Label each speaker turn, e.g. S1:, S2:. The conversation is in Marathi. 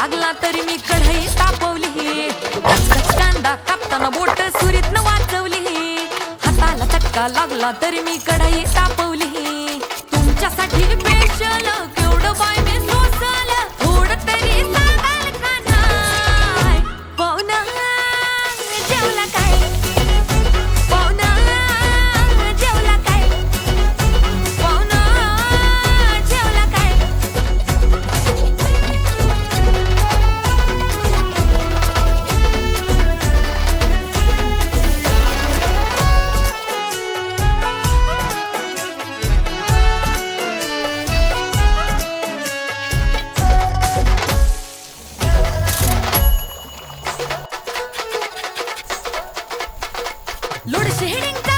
S1: लागला तरी मी कढई तापवली. कांदा कापताना बोट सुरीत न वाचवली. हाताला चटका लागला तरी मी कढई तापवली. Lord Lotus hitting.